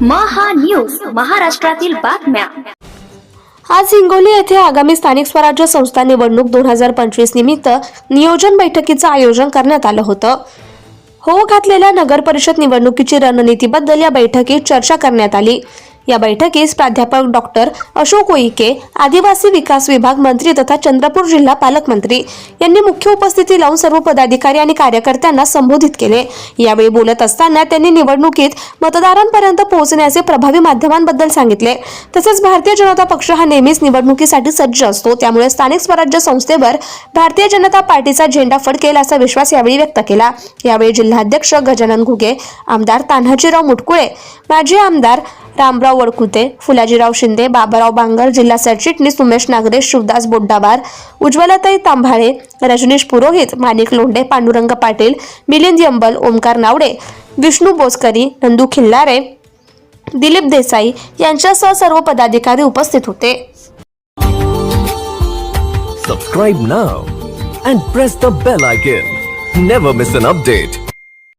News महाराष्ट्रातील बातम्या. आज हिंगोली येथे आगामी स्थानिक स्वराज्य संस्था निवडणूक दोन हजार पंचवीस निमित्त नियोजन बैठकीचं आयोजन करण्यात आलं होतं. हो घातलेल्या नगर परिषद निवडणुकीची रणनीतीबद्दल या बैठकीत चर्चा करण्यात आली. या बैठकीस प्राध्यापक डॉक्टर अशोक उईके आदिवासी विकास विभाग मंत्री तथा चंद्रपूर जिल्हा पालकमंत्री यांनी मुख्य उपस्थिती लावून सर्व पदाधिकारी आणि कार्यकर्त्यांना संबोधित केले. यावेळी बोलत असताना त्यांनी निवडणुकीत मतदारांपर्यंत पोहोचण्याचे प्रभावी माध्यमांबद्दल सांगितले. तसेच भारतीय जनता पक्ष हा नेहमीच निवडणुकीसाठी सज्ज असतो. त्यामुळे स्थानिक स्वराज्य संस्थेवर भारतीय जनता पार्टीचा झेंडा फडकेल असा विश्वास यावेळी व्यक्त केला. यावेळी जिल्हाध्यक्ष गजानन घुगे आमदार तान्हाजीराव मुटकुळे माजी आमदार रामराव वडकुते फुलाजीराव शिंदे बाबाराव बांगर जिल्हा सरचिटणीस उमेश नागरे शिवदास बोड्डाबार उज्ज्वलाताई तांभाळे रजनीश पुरोहित माणिक लोंढे पांडुरंग पाटील मिलिंद यंबल ओमकार नावडे विष्णू बोसकरी नंदू खिल्लारे दिलीप देसाई यांच्यासह सर्व पदाधिकारी उपस्थित होते. Subscribe now and press the bell icon never miss an update